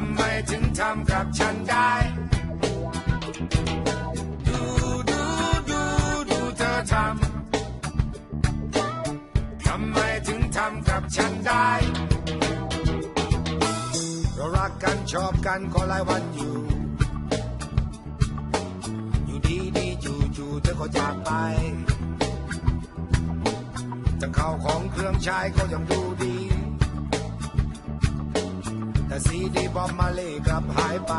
ำทำไมถึงทำกับฉันได้ ดูดูดูดูเธอทำ ทำไมถึงทำกับฉันได้ เรารักกันชอบกันก็หลายวันอยู่ อยู่ดีดีจู่จู่เธอก็จากไปทั้งข้าวของเครื่องใช้ก็ยังดูดี ซีดีบอมมาเล่กลับหายไป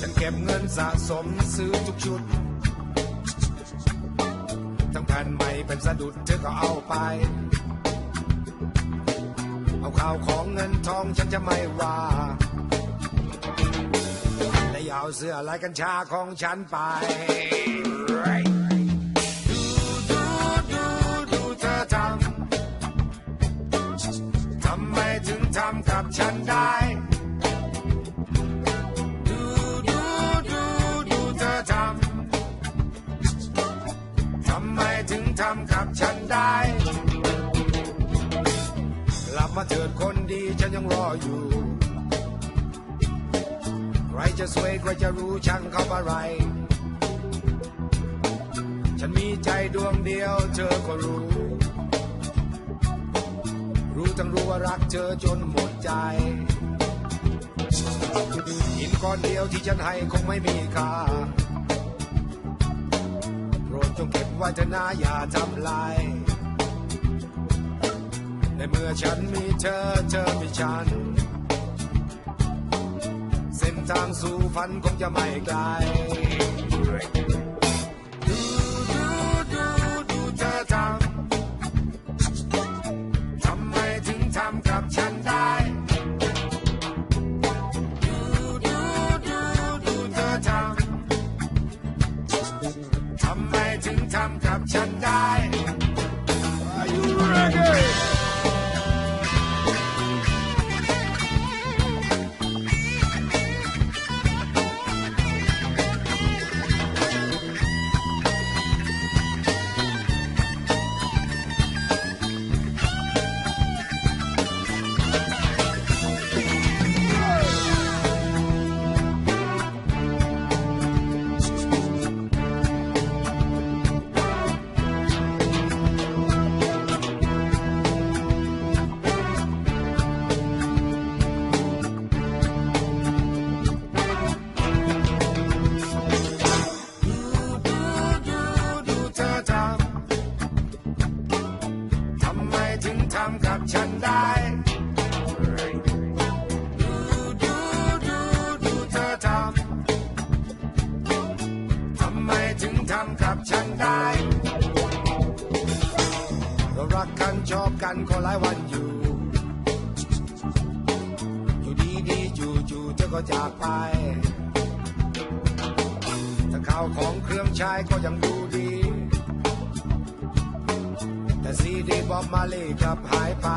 ฉันเก็บเงินสะสมซื้อทุกชุด ทั้งแผ่นใหม่เป็นสะดุดเธอก็เอาไป เอาข้าวของเงินทองฉันจะไม่ว่าและอย่าเอาเสื้อลายกัญชาของฉันไปำกับฉันได้ ดูดูดูดูเธอทำ ทำไมถึงทำกับฉันได้ กลับมาเถิดคนดีฉันยังรออยู่ ใครจะสวยใครจะรู้ช่างเขาอะไร ฉันมีใจดวงเดียวเธอก็รู้ รู้ทั้งรู้ว่ารักเธอจนหมดใจหินก้อนเดียวที่ฉันให้คงไม่มีค่าโปรดจงเก็บไว้เถอะนะอย่าทำลายในเมื่อฉันมีเธอเธอมีฉัน เส้นทางสู่ฝันคงจะไม่ไกล ชอบกันก็หลายวันอยู่ อยู่ดีดีๆจู่จู่ๆเธอก็จากไปแต่ข้าวของเครื่องใช้ก็ยังดูดี แต่ซีดีบอมมาเล่กลับหายไป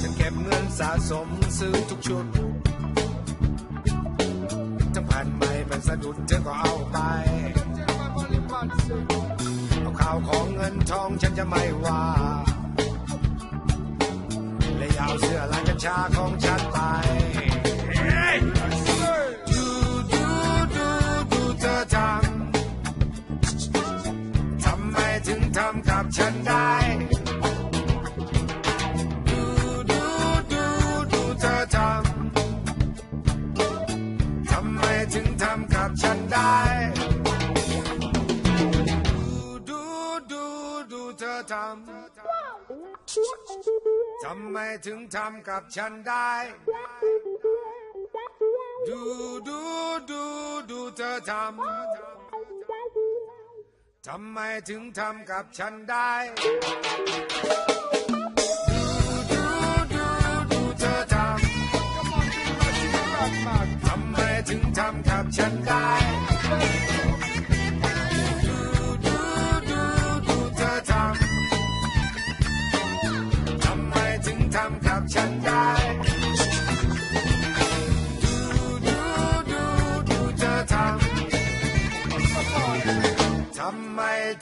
ฉันเก็บเงินสะสมซื้อทุกชุดทั้งผ่านใหม่เป็นสะดุดเธอก็เอาไปเอา ข้าวของเงินทองฉันจะไม่ว่าและอยาเอาเสื้อลายกัญชาของฉันไป ดูดูดูดูเธอทำ ทำไมถึงทำกับฉันได้ดู อทำทำไมถึงทำกับฉันได้ ดูดูดูดูเธอทำทำไมถึงทำกับฉันได้ดูดูดูดูเธอทำทำไมถึงทำกับฉันได้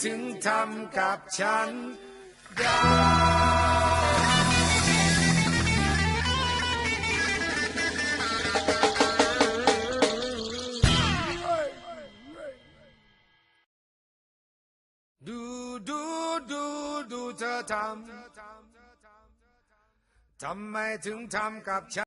ถึงทำกับฉันได้ดูดูดูดูเธอทำทำไมถึงทำกับฉัน